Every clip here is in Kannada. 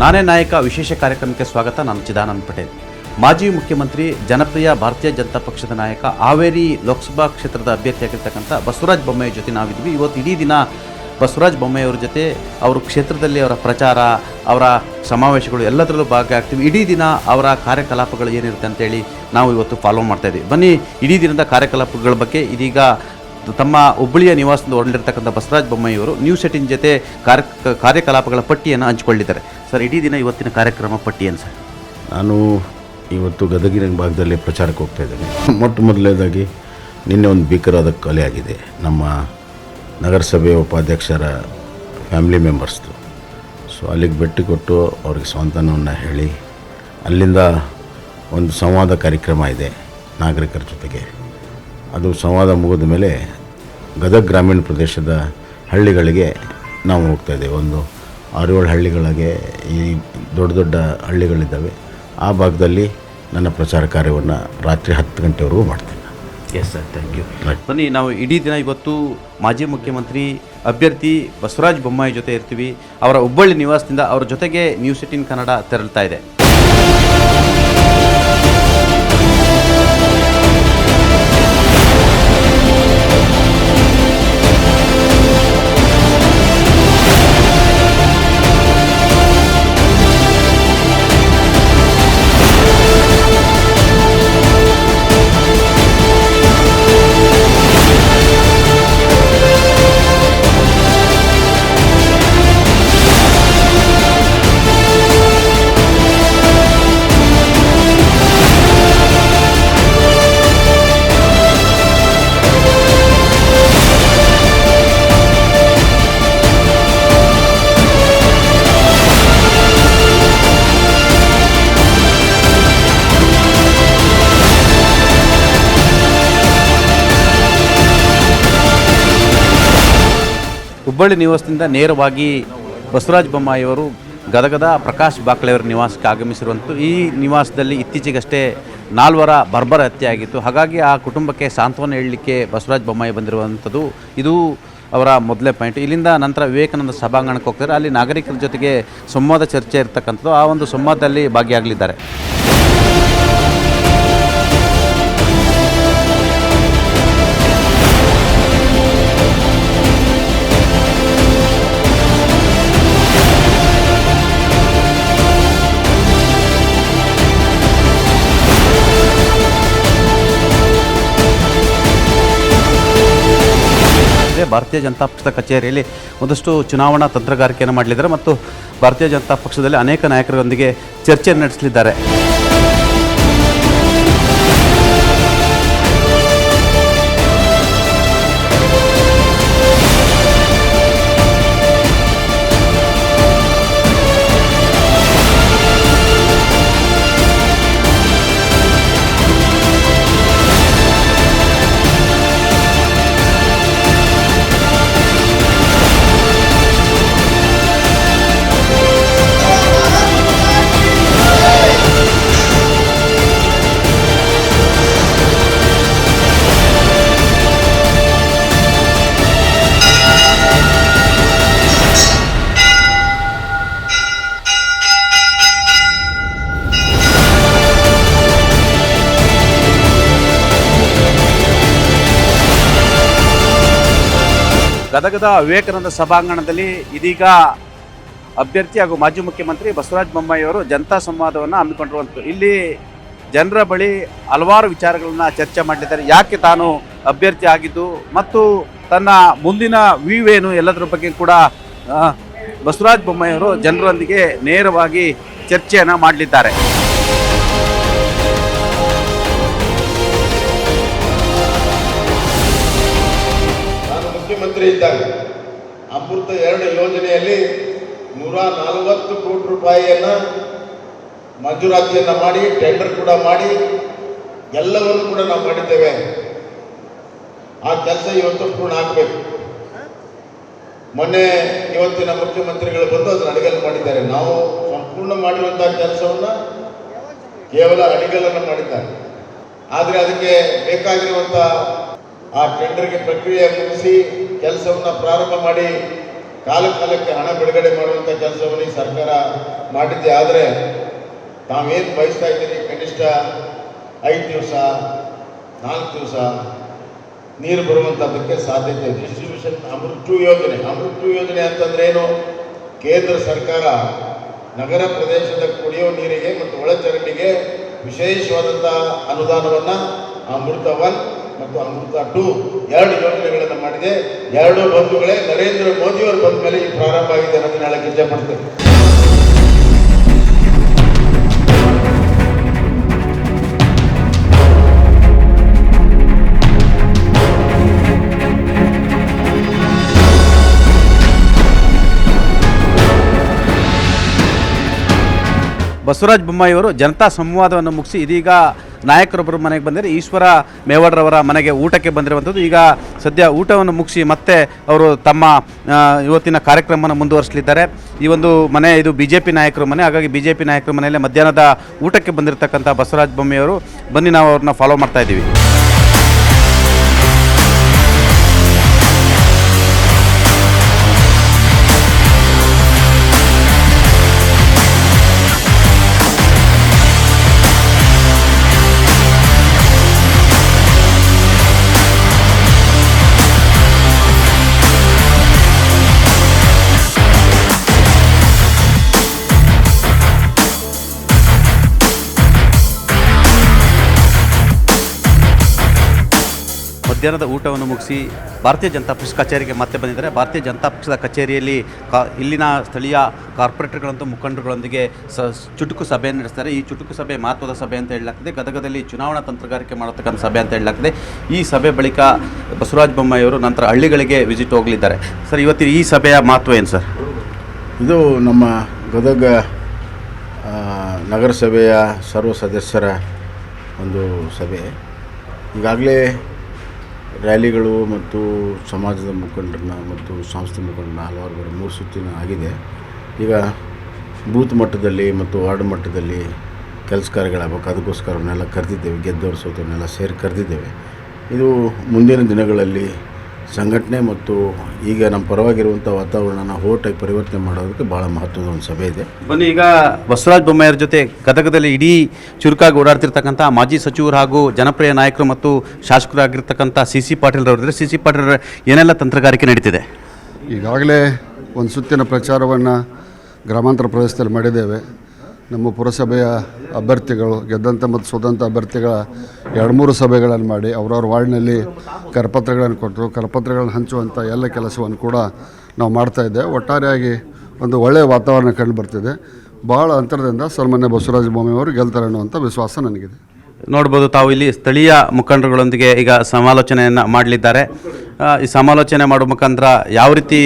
ನಾನೇ ನಾಯಕ, ವಿಶೇಷ ಕಾರ್ಯಕ್ರಮಕ್ಕೆ ಸ್ವಾಗತ. ನಾನು ಚಿದಾನಂದ ಪಟೇಲ್. ಮಾಜಿ ಮುಖ್ಯಮಂತ್ರಿ, ಜನಪ್ರಿಯ ಭಾರತೀಯ ಜನತಾ ಪಕ್ಷದ ನಾಯಕ, ಹಾವೇರಿ ಲೋಕಸಭಾ ಕ್ಷೇತ್ರದ ಅಭ್ಯರ್ಥಿಯಾಗಿರ್ತಕ್ಕಂಥ ಬಸವರಾಜ ಬೊಮ್ಮಾಯಿ ಜೊತೆ ನಾವಿದ್ವಿ. ಇವತ್ತು ಇಡೀ ದಿನ ಬಸವರಾಜ ಬೊಮ್ಮಾಯಿ ಅವ್ರ ಜೊತೆ ಅವರ ಕ್ಷೇತ್ರದಲ್ಲಿ ಅವರ ಪ್ರಚಾರ, ಅವರ ಸಮಾವೇಶಗಳು ಎಲ್ಲದರಲ್ಲೂ ಭಾಗಿಯಾಗ್ತೀವಿ. ಇಡೀ ದಿನ ಅವರ ಕಾರ್ಯಕಲಾಪಗಳು ಏನಿರುತ್ತೆ ಅಂತೇಳಿ ನಾವು ಇವತ್ತು ಫಾಲೋ ಮಾಡ್ತಾ ಇದ್ದೀವಿ. ಬನ್ನಿ, ಇಡೀ ದಿನದ ಕಾರ್ಯಕಲಾಪಗಳ ಬಗ್ಗೆ ಇದೀಗ ತಮ್ಮ ಹುಬ್ಬಳ್ಳಿಯ ನಿವಾಸದಿಂದ ಹೊರಡಿರ್ತಕ್ಕಂಥ ಬಸವರಾಜ ಬೊಮ್ಮಾಯಿಯವರು ನ್ಯೂಸ್ ಏಟಿನ್ ಜೊತೆ ಕಾರ್ಯ, ಕಾರ್ಯಕಲಾಪಗಳ ಪಟ್ಟಿಯನ್ನು ಹಂಚಿಕೊಂಡಿದ್ದಾರೆ ಸರ್, ಇಡೀ ದಿನ ಇವತ್ತಿನ ಕಾರ್ಯಕ್ರಮ ಪಟ್ಟಿ ಸರ್? ನಾನು ಇವತ್ತು ಗದಗಿನ ಭಾಗದಲ್ಲಿ ಪ್ರಚಾರಕ್ಕೆ ಹೋಗ್ತಾ ಇದ್ದೇನೆ. ಮೊಟ್ಟ ಮೊದಲನೇದಾಗಿ ನಿನ್ನೆ ಒಂದು ಭೀಕರವಾದ ಕೊಲೆ ಆಗಿದೆ. ನಮ್ಮ ನಗರಸಭೆ ಉಪಾಧ್ಯಕ್ಷರ ಫ್ಯಾಮಿಲಿ ಮೆಂಬರ್ಸ್ದು. ಸೊ, ಅಲ್ಲಿಗೆ ಭೇಟಿ ಕೊಟ್ಟು ಅವ್ರಿಗೆ ಸ್ವಂತನವನ್ನು ಹೇಳಿ, ಅಲ್ಲಿಂದ ಒಂದು ಸಂವಾದ ಕಾರ್ಯಕ್ರಮ ಇದೆ ನಾಗರಿಕರ ಜೊತೆಗೆ. ಅದು ಸಂವಾದ ಮುಗಿದ ಮೇಲೆ ಗದಗ ಗ್ರಾಮೀಣ ಪ್ರದೇಶದ ಹಳ್ಳಿಗಳಿಗೆ ನಾವು ಹೋಗ್ತಾ ಇದ್ದೇವೆ. ಒಂದು ಆರು ಏಳು ಹಳ್ಳಿಗಳಿಗೆ ಈ ದೊಡ್ಡ ದೊಡ್ಡ ಹಳ್ಳಿಗಳಿದ್ದಾವೆ. ಆ ಭಾಗದಲ್ಲಿ ನನ್ನ ಪ್ರಚಾರ ಕಾರ್ಯವನ್ನು ರಾತ್ರಿ ಹತ್ತು ಗಂಟೆವರೆಗೂ ಮಾಡ್ತೀನಿ. Yes sir thank you. ಬನ್ನಿ ನಾವು ಇಡೀ ದಿನ ಇವತ್ತು ಮಾಜಿ ಮುಖ್ಯಮಂತ್ರಿ ಅಭ್ಯರ್ಥಿ ಬಸವರಾಜ್ ಬೊಮ್ಮಾಯಿ ಜೊತೆ ಇರ್ತೀವಿ. ಅವರ ಹುಬ್ಬಳ್ಳಿ ನಿವಾಸದಿಂದ ಅವರ ಜೊತೆಗೆ ನ್ಯೂಸ್ ಏಟೀನ್ ಕನ್ನಡ ತೆರಳ್ತಾ ಇದೆ. ಹುಬ್ಬಳ್ಳಿ ನಿವಾಸದಿಂದ ನೇರವಾಗಿ ಬಸವರಾಜ ಬೊಮ್ಮಾಯಿಯವರು ಗದಗದ ಪ್ರಕಾಶ್ ಬಾಕ್ಲೆಯವರ ನಿವಾಸಕ್ಕೆ ಆಗಮಿಸಿರುವಂಥ ಈ ನಿವಾಸದಲ್ಲಿ ಇತ್ತೀಚೆಗಷ್ಟೇ ನಾಲ್ವರ ಬರ್ಬರ ಹತ್ಯೆ ಆಗಿತ್ತು. ಹಾಗಾಗಿ ಆ ಕುಟುಂಬಕ್ಕೆ ಸಾಂತ್ವನ ಹೇಳಲಿಕ್ಕೆ ಬಸವರಾಜ ಬೊಮ್ಮಾಯಿ ಬಂದಿರುವಂಥದ್ದು. ಇದು ಅವರ ಮೊದಲೇ ಪಾಯಿಂಟ್. ಇಲ್ಲಿಂದ ನಂತರ ವಿವೇಕಾನಂದ ಸಭಾಂಗಣಕ್ಕೆ ಹೋಗ್ತಾರೆ. ಅಲ್ಲಿ ನಾಗರಿಕರ ಜೊತೆಗೆ ಸಂವಾದ ಚರ್ಚೆ ಇರ್ತಕ್ಕಂಥದ್ದು. ಆ ಒಂದು ಸಂವಾದದಲ್ಲಿ ಭಾಗಿಯಾಗಲಿದ್ದಾರೆ. ಭಾರತೀಯ ಜನತಾ ಪಕ್ಷದ ಕಚೇರಿಯಲ್ಲಿ ಒಂದಷ್ಟು ಚುನಾವಣಾ ತಂತ್ರಗಾರಿಕೆಯನ್ನು ಮಾಡಲಿದ್ದಾರೆ ಮತ್ತು ಭಾರತೀಯ ಜನತಾ ಪಕ್ಷದಲ್ಲಿ ಅನೇಕ ನಾಯಕರೊಂದಿಗೆ ಚರ್ಚೆ ನಡೆಸಲಿದ್ದಾರೆ. ಗದಗದ ವಿವೇಕಾನಂದ ಸಭಾಂಗಣದಲ್ಲಿ ಇದೀಗ ಅಭ್ಯರ್ಥಿ ಹಾಗೂ ಮಾಜಿ ಮುಖ್ಯಮಂತ್ರಿ ಬಸವರಾಜ ಬೊಮ್ಮಾಯಿಯವರು ಜನತಾ ಸಂವಾದವನ್ನು ಹಮ್ಮಿಕೊಂಡಿರುವಂಥದ್ದು. ಇಲ್ಲಿ ಜನರ ಬಳಿ ಹಲವಾರು ವಿಚಾರಗಳನ್ನು ಚರ್ಚೆ ಮಾಡಲಿದ್ದಾರೆ. ಯಾಕೆ ತಾನು ಅಭ್ಯರ್ಥಿ ಆಗಿದ್ದು ಮತ್ತು ತನ್ನ ಮುಂದಿನ ವಿವೇನು ಎಲ್ಲದರ ಬಗ್ಗೆ ಕೂಡ ಬಸವರಾಜ ಬೊಮ್ಮಾಯಿಯವರು ಜನರೊಂದಿಗೆ ನೇರವಾಗಿ ಚರ್ಚೆಯನ್ನು ಮಾಡಲಿದ್ದಾರೆ. ಮುಖ್ಯಮಂತ್ರಿ ಇದ್ದಾಗ ಅಮೃತ ಎರಡು ಯೋಜನೆಯಲ್ಲಿ ನೂರ ನಲವತ್ತು ಕೋಟಿ ರೂಪಾಯಿಯನ್ನು ಮಂಜೂರಾತಿಯನ್ನು ಮಾಡಿ ಟೆಂಡರ್ ಕೂಡ ಮಾಡಿ, ಎಲ್ಲವನ್ನು ಕೂಡ ನಾವು ಮಾಡಿದ್ದೇವೆ. ಆ ಕೆಲಸ ಇವತ್ತು ಪೂರ್ಣ ಆಗಬೇಕು. ಮೊನ್ನೆ ಇವತ್ತಿನ ಮುಖ್ಯಮಂತ್ರಿಗಳು ಬಂದು ಅದನ್ನು ಅಡಿಗೆಲ್ಲ ಮಾಡಿದ್ದಾರೆ. ನಾವು ಸಂಪೂರ್ಣ ಮಾಡಿರುವಂತಹ ಕೆಲಸವನ್ನು ಕೇವಲ ಅಡಿಗಲನ್ನು ಮಾಡಿದ್ದಾರೆ. ಆದರೆ ಅದಕ್ಕೆ ಬೇಕಾಗಿರುವಂಥ ಆ ಟೆಂಡರ್ಗೆ ಪ್ರಕ್ರಿಯೆ ಮುಗಿಸಿ ಕೆಲಸವನ್ನು ಪ್ರಾರಂಭ ಮಾಡಿ ಕಾಲ ಕಾಲಕ್ಕೆ ಹಣ ಬಿಡುಗಡೆ ಮಾಡುವಂಥ ಕೆಲಸವನ್ನು ಈ ಸರ್ಕಾರ ಮಾಡಿದ್ದೆ ಆದರೆ ತಾವೇನು ಬಯಸ್ತಾ ಇದ್ದೀರಿ? ಕನಿಷ್ಠ ಐದು ದಿವಸ, ನಾಲ್ಕು ದಿವಸ ನೀರು ಬರುವಂಥದ್ದಕ್ಕೆ ಸಾಧ್ಯತೆ ಡಿಸ್ಟ್ರಿಬ್ಯೂಷನ್ ಅಮೃತ್ ಯೋಜನೆ. ಅಮೃತು ಯೋಜನೆ ಅಂತಂದ್ರೆ ಏನು? ಕೇಂದ್ರ ಸರ್ಕಾರ ನಗರ ಪ್ರದೇಶದ ಕುಡಿಯೋ ನೀರಿಗೆ ಮತ್ತು ಒಳಚರಂಡಿಗೆ ವಿಶೇಷವಾದಂಥ ಅನುದಾನವನ್ನು ಅಮೃತ ಒನ್ ಮತ್ತು ಅಮೃತ ಟು ಎರಡು ಯೋಜನೆಗಳನ್ನು ಮಾಡಿದೆ. ಎರಡು ಬಂಧುಗಳೇ ನರೇಂದ್ರ ಮೋದಿಯವರು ಬಂದ ಮೇಲೆ ಈ ಪ್ರಾರಂಭ ಆಗಿದೆ ಅನ್ನೋದನ್ನ ಹೇಳಕ್ಕೆ ಇಷ್ಟಪಡ್ತೇನೆ ಬಸವರಾಜ ಬೊಮ್ಮಾಯಿಯವರು ಜನತಾ ಸಂವಾದವನ್ನು ಮುಗಿಸಿ ಇದೀಗ ನಾಯಕರೊಬ್ಬರು ಮನೆಗೆ ಬಂದರೆ ಈಶ್ವರ ಮೇವಾಡ್ರವರ ಮನೆಗೆ ಊಟಕ್ಕೆ ಬಂದಿರುವಂಥದ್ದು. ಈಗ ಸದ್ಯ ಊಟವನ್ನು ಮುಗಿಸಿ ಮತ್ತೆ ಅವರು ತಮ್ಮ ಇವತ್ತಿನ ಕಾರ್ಯಕ್ರಮವನ್ನು ಮುಂದುವರಿಸಲಿದ್ದಾರೆ. ಈ ಒಂದು ಮನೆ, ಇದು ಬಿ ಜೆ ಪಿ ನಾಯಕರ ಮನೆ. ಹಾಗಾಗಿ ಬಿ ಜೆ ಪಿ ನಾಯಕರ ಮನೆಯಲ್ಲೇ ಮಧ್ಯಾಹ್ನದ ಊಟಕ್ಕೆ ಬಂದಿರತಕ್ಕಂಥ ಬಸವರಾಜ ಬೊಮ್ಮೆಯವರು. ಬನ್ನಿ ನಾವು ಅವ್ರನ್ನ ಫಾಲೋ ಮಾಡ್ತಾ ಇದ್ದೀವಿ. ಮಧ್ಯಾಹ್ನದ ಊಟವನ್ನು ಮುಗಿಸಿ ಭಾರತೀಯ ಜನತಾ ಪಕ್ಷ ಕಚೇರಿಗೆ ಮತ್ತೆ ಬಂದಿದ್ದಾರೆ. ಭಾರತೀಯ ಜನತಾ ಪಕ್ಷದ ಕಚೇರಿಯಲ್ಲಿ ಕಾ, ಇಲ್ಲಿನ ಸ್ಥಳೀಯ ಕಾರ್ಪೊರೇಟರ್ಗಳಂತೂ ಮುಖಂಡರುಗಳೊಂದಿಗೆ ಸ, ಚುಟುಕು ಸಭೆಯನ್ನು ನಡೆಸ್ತಾರೆ. ಈ ಚುಟುಕು ಸಭೆ ಮಹತ್ವದ ಸಭೆ ಅಂತ ಹೇಳಲಾಗ್ತದೆ. ಗದಗದಲ್ಲಿ ಚುನಾವಣಾ ತಂತ್ರಗಾರಿಕೆ ಮಾಡತಕ್ಕಂಥ ಸಭೆ ಅಂತ ಹೇಳಲಾಗ್ತದೆ. ಈ ಸಭೆ ಬಳಿಕ ಬಸವರಾಜ ಬೊಮ್ಮಾಯಿಯವರು ನಂತರ ಹಳ್ಳಿಗಳಿಗೆ ವಿಸಿಟ್ ಹೋಗಲಿದ್ದಾರೆ. ಸರ್, ಇವತ್ತಿನ ಈ ಸಭೆಯ ಮಹತ್ವ ಏನು ಸರ್? ಇದು ನಮ್ಮ ಗದಗ ನಗರಸಭೆಯ ಸರ್ವ ಸದಸ್ಯರ ಒಂದು ಸಭೆ. ಈಗಾಗಲೇ ರ್ಯಾಲಿಗಳು ಮತ್ತು ಸಮಾಜದ ಮುಖಂಡರನ್ನ ಮತ್ತು ಸಂಸ್ಥೆ ಮುಖಂಡರನ್ನ ಹಲವಾರು ಮೂರು ಸುತ್ತಿನ ಆಗಿದೆ. ಈಗ ಬೂತ್ ಮಟ್ಟದಲ್ಲಿ ಮತ್ತು ವಾರ್ಡ್ ಮಟ್ಟದಲ್ಲಿ ಕೆಲಸ ಕಾರ್ಯಗಳಾಗಬೇಕು ಅದಕ್ಕೋಸ್ಕರ ಕರೆದಿದ್ದೇವೆ. ಗೆದ್ದವರು ಸೋತವನ್ನೆಲ್ಲ ಸೇರಿ ಕರೆದಿದ್ದೇವೆ. ಇದು ಮುಂದಿನ ದಿನಗಳಲ್ಲಿ ಸಂಘಟನೆ ಮತ್ತು ಈಗ ನಮ್ಮ ಪರವಾಗಿರುವಂಥ ವಾತಾವರಣನ ಹೋಟಾಗಿ ಪರಿವರ್ತನೆ ಮಾಡೋದಕ್ಕೆ ಭಾಳ ಮಹತ್ವದ ಒಂದು ಸಭೆ ಇದೆ. ಬನ್ನಿ ಈಗ ಬಸವರಾಜ ಬೊಮ್ಮಾಯಿಯವ್ರ ಜೊತೆ ಗದಗದಲ್ಲಿ ಇಡೀ ಚುರುಕಾಗಿ ಓಡಾಡ್ತಿರ್ತಕ್ಕಂಥ ಮಾಜಿ ಸಚಿವರು ಹಾಗೂ ಜನಪ್ರಿಯ ನಾಯಕರು ಮತ್ತು ಶಾಸಕರಾಗಿರ್ತಕ್ಕಂಥ ಸಿ ಸಿ ಪಾಟೀಲ್ರವರಿದ್ರೆ ಸಿ ಸಿ ಪಾಟೀಲ್ ಏನೆಲ್ಲ ತಂತ್ರಗಾರಿಕೆ ನಡೀತಿದೆ? ಈಗಾಗಲೇ ಒಂದು ಸುತ್ತಿನ ಪ್ರಚಾರವನ್ನು ಗ್ರಾಮಾಂತರ ಪ್ರದೇಶದಲ್ಲಿ ಮಾಡಿದ್ದೇವೆ. ನಮ್ಮ ಪುರಸಭೆಯ ಅಭ್ಯರ್ಥಿಗಳು ಗೆದ್ದಂಥ ಮತ್ತು ಸೋದಂಥ ಅಭ್ಯರ್ಥಿಗಳ ಎರಡು ಮೂರು ಸಭೆಗಳನ್ನು ಮಾಡಿ ಅವರವ್ರ ವಾರ್ಡ್ನಲ್ಲಿ ಕರಪತ್ರಗಳನ್ನು ಕೊಟ್ಟರು. ಕರಪತ್ರಗಳನ್ನು ಹಂಚುವಂಥ ಎಲ್ಲ ಕೆಲಸವನ್ನು ಕೂಡ ನಾವು ಮಾಡ್ತಾ ಇದ್ದೆ ಒಟ್ಟಾರೆಯಾಗಿ ಒಂದು ಒಳ್ಳೆಯ ವಾತಾವರಣ ಕಂಡು ಬರ್ತಿದೆ. ಭಾಳ ಅಂತರದಿಂದ ಸನ್ಮಾನ್ಯ ಬಸವರಾಜ ಅವರು ಗೆಲ್ತಾರೆ ಅನ್ನುವಂಥ ವಿಶ್ವಾಸ ನನಗಿದೆ. ನೋಡ್ಬೋದು ತಾವು ಇಲ್ಲಿ ಸ್ಥಳೀಯ ಮುಖಂಡರುಗಳೊಂದಿಗೆ ಈಗ ಸಮಾಲೋಚನೆಯನ್ನು ಮಾಡಲಿದ್ದಾರೆ. ಈ ಸಮಾಲೋಚನೆ ಮಾಡುವ ಮುಖಾಂತರ ಯಾವ ರೀತಿ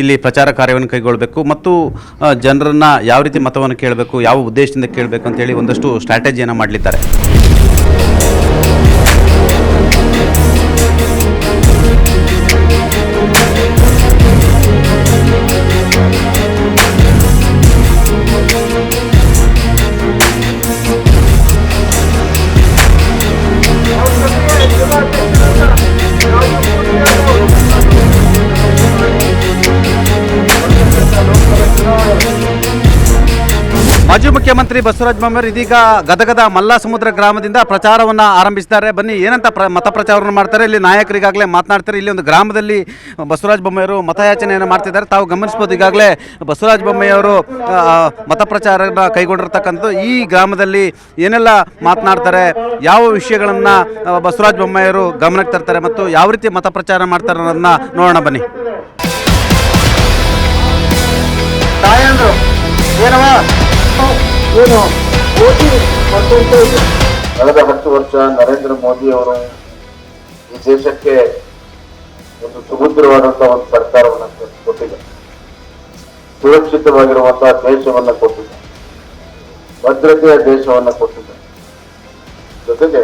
ಇಲ್ಲಿ ಪ್ರಚಾರ ಕಾರ್ಯವನ್ನು ಕೈಗೊಳ್ಳಬೇಕು ಮತ್ತು ಜನರನ್ನು ಯಾವ ರೀತಿ ಮತವನ್ನು ಕೇಳಬೇಕು, ಯಾವ ಉದ್ದೇಶದಿಂದ ಕೇಳಬೇಕು ಅಂತೇಳಿ ಒಂದಷ್ಟು ಸ್ಟ್ರಾಟಜಿಯನ್ನು ಮಾಡಲಿದ್ದಾರೆ. ಮುಖ್ಯಮಂತ್ರಿ ಬಸವರಾಜ ಬೊಮ್ಮಾಯಿ ಇದೀಗ ಗದಗದ ಮಲ್ಲಾ ಸಮುದ್ರ ಗ್ರಾಮದಿಂದ ಪ್ರಚಾರವನ್ನು ಆರಂಭಿಸಿದ್ದಾರೆ ಬನ್ನಿ, ಏನಂತ ಪ್ರ, ಮತ ಪ್ರಚಾರವನ್ನು ಮಾಡ್ತಾರೆ? ಇಲ್ಲಿ ನಾಯಕರಿಗಾಗಲೇ ಮಾತನಾಡ್ತಾರೆ. ಇಲ್ಲಿ ಒಂದು ಗ್ರಾಮದಲ್ಲಿ ಬಸವರಾಜ ಬೊಮ್ಮಾಯಿಯವರು ಮತಯಾಚನೆಯನ್ನು ಮಾಡ್ತಿದ್ದಾರೆ. ತಾವು ಗಮನಿಸ್ಬೋದು ಈಗಾಗಲೇ ಬಸವರಾಜ ಬೊಮ್ಮಾಯಿಯವರು ಮತ ಪ್ರಚಾರನ ಕೈಗೊಂಡಿರ್ತಕ್ಕಂಥದ್ದು. ಈ ಗ್ರಾಮದಲ್ಲಿ ಏನೆಲ್ಲ ಮಾತನಾಡ್ತಾರೆ? ಯಾವ ವಿಷಯಗಳನ್ನು ಬಸವರಾಜ ಬೊಮ್ಮಾಯಿಯವರು ಗಮನಕ್ಕೆ ತರ್ತಾರೆ ಮತ್ತು ಯಾವ ರೀತಿ ಮತ ಪ್ರಚಾರ ಮಾಡ್ತಾರೆ ಅನ್ನೋದನ್ನ ನೋಡೋಣ ಬನ್ನಿ. ಕಳೆದ ಹತ್ತು ವರ್ಷ ನರೇಂದ್ರ ಮೋದಿ ಅವರು ಈ ದೇಶಕ್ಕೆ ಒಂದು ಸುಭದ್ರವಾದಂತಹ ಒಂದು ಸರ್ಕಾರವನ್ನು ಕೊಟ್ಟಿದೆ. ಸುರಕ್ಷಿತವಾಗಿರುವಂತಹ ದೇಶವನ್ನ ಕೊಟ್ಟಿದೆ. ಭದ್ರತೆಯ ದೇಶವನ್ನ ಕೊಟ್ಟಿದೆ. ಜೊತೆಗೆ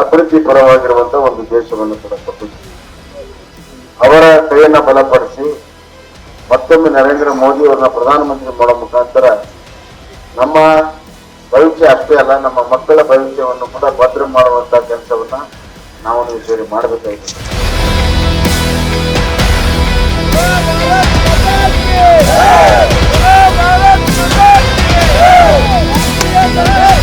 ಅಭಿವೃದ್ಧಿ ಪರವಾಗಿರುವಂತಹ ಒಂದು ದೇಶವನ್ನು ಕೂಡ ಕೊಟ್ಟಿದೆ. ಅವರ ಕೈಯನ್ನು ಬಲಪಡಿಸಿ ಮತ್ತೊಮ್ಮೆ ನರೇಂದ್ರ ಮೋದಿ ಅವರನ್ನ ಪ್ರಧಾನಮಂತ್ರಿ ಮಾಡೋ ಮುಖಾಂತರ ನಮ್ಮ ಭವಿಷ್ಯ ಅಷ್ಟೇ ಅಲ್ಲ ನಮ್ಮ ಮಕ್ಕಳ ಭವಿಷ್ಯವನ್ನು ಕೂಡ ಭದ್ರ ಮಾಡುವಂಥ ಕೆಲಸವನ್ನ ನಾವು ನೀವು ಸೇರಿ ಮಾಡಬೇಕಾಗಿದೆ ಈಗ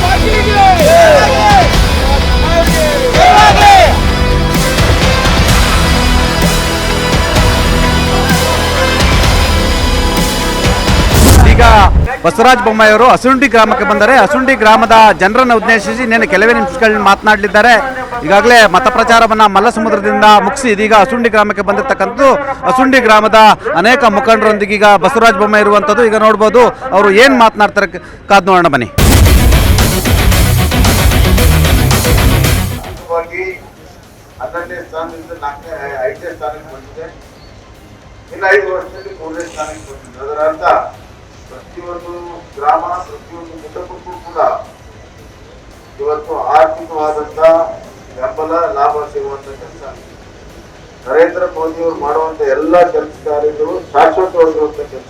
ಬಸವರಾಜ ಬೊಮ್ಮಾಯಿಯವರು ಹಸುಂಡಿ ಗ್ರಾಮಕ್ಕೆ ಬಂದರೆ ಹಸುಂಡಿ ಗ್ರಾಮದ ಜನರನ್ನು ಉದ್ದೇಶಿಸಿ ನಿನ್ನೆ ಕೆಲವೇ ನಿಮಿಷಗಳಲ್ಲಿ ಮಾತನಾಡಲಿದ್ದಾರೆ. ಈಗಾಗಲೇ ಮತ ಪ್ರಚಾರವನ್ನು ಮಲ್ಲಸಮುದ್ರದಿಂದ ಮುಗಿಸಿ ಇದೀಗ ಹಸುಂಡಿ ಗ್ರಾಮಕ್ಕೆ ಬಂದಿರತಕ್ಕಂಥದ್ದು ಹಸುಂಡಿ ಗ್ರಾಮದ ಅನೇಕ ಮುಖಂಡರೊಂದಿಗೆ ಈಗ ಬಸವರಾಜ ಬೊಮ್ಮಾಯಿ ಇರುವಂಥದ್ದು. ಈಗ ನೋಡ್ಬೋದು ಅವರು ಏನು ಮಾತನಾಡ್ತಾರೆ. ಕಾದ್ ನೋಡೋಣ ಬನ್ನಿ. ಸ್ಥಾನದಿಂದ ನಾಲ್ಕನೇ, ಐದನೇ ಸ್ಥಾನಕ್ಕೆ ಬಂದಿದೆ. ಇನ್ನು ಐದು ವರ್ಷದಲ್ಲಿ ಮೂರನೇ ಸ್ಥಾನಕ್ಕೆ ಬಂದಿದೆ. ಅದರ ಅರ್ಥ ಪ್ರತಿಯೊಂದು ಗ್ರಾಮ, ಪ್ರತಿಯೊಂದು ಕುಟುಂಬಕ್ಕೂ ಕೂಡ ಇವತ್ತು ಆರ್ಥಿಕವಾದಂತ ಬೆಂಬಲ, ಲಾಭ ಸಿಗುವಂತ ಕೆಲಸ. ನರೇಂದ್ರ ಮೋದಿ ಅವರು ಮಾಡುವಂತ ಎಲ್ಲಾ ಕೆಲಸ ಕಾರ್ಯಗಳು ಶಾಶ್ವತವಾಗಿರುವಂತ ಕೆಲಸ.